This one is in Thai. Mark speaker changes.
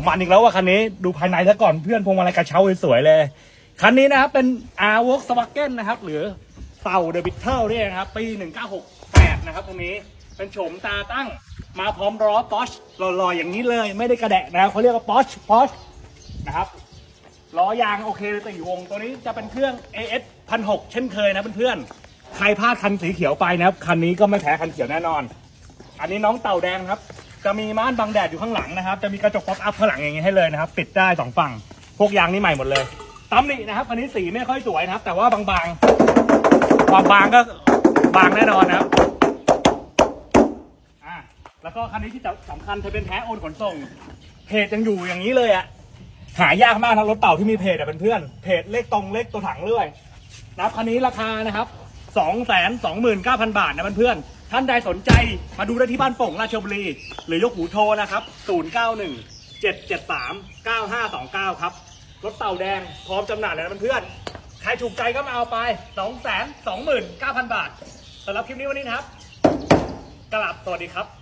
Speaker 1: ของมันอีกแล้วว่าคันนี้ดูภายในซะก่อนเพื่อนพวงมาลัยกระเช้าสวยๆเลย คันนี้นะครับเป็น R w o r k s w a g e n นะครับ หรือเต่าเดอะบิทเทิลเนี่ยนะครับ ปี 1968 นะครับคันนี้เป็นโฉมตาตั้งมาพร้อมล้อปอชหล่อๆ อย่างนี้เลยไม่ได้กระแดะนะเขาเรียกว่าปอชปอชนะครับล้อยางโอเคเลยตีวงตัวนี้จะเป็นเครื่อง AS 1,600เช่นเคยนะเพื่อนๆใครพลาดคันสีเขียวไปนะครับคันนี้ก็ไม่แพ้คันเขียวแน่นอน อันนี้น้องเต่าแดงครับ จะมีม่านบังแดดอยู่ข้างหลังนะครับ จะมีกระจกป๊อปอัพข้างหลังอย่างนี้ให้เลยนะครับ ปิดได้สองฝั่ง พวกยางนี่ใหม่หมดเลยตำหนินะครับ อันนี้สีไม่ค่อยสวยนะครับ แต่ว่าบางๆ ความบางก็บางแน่นอนนะครับอะแล้วก็คันนี้ที่สำคัญเธอเป็นแท้โอนขนส่ง เพจยังอยู่อย่างนี้เลยอะหายากมากนะรถเต่าที่มีเพจอะเป็นเพื่อน เพจเลขตรงเลขตัวถังด้วยนะครับคันนี้ราคานะครับสองแสนสองหมื่นเก้าพันบาทนะเพื่อนๆ ท่านใดสนใจมาดูได้ที่บ้านโป่งราชบุรี หรือยกหูโทรนะครับศูนย์เก้าหนึ่งเจ็ดเจ็ดสามเก้าห้าสองเก้าครับ รถเต่าแดงพร้อมจำหน่ายแล้วนะเพื่อนๆใครถูกใจก็มาเอาไปสองแสนสองหมื่นเก้าพันบาทสำหรับคลิปนี้วันนี้นะครับ กลับสวัสดีครับ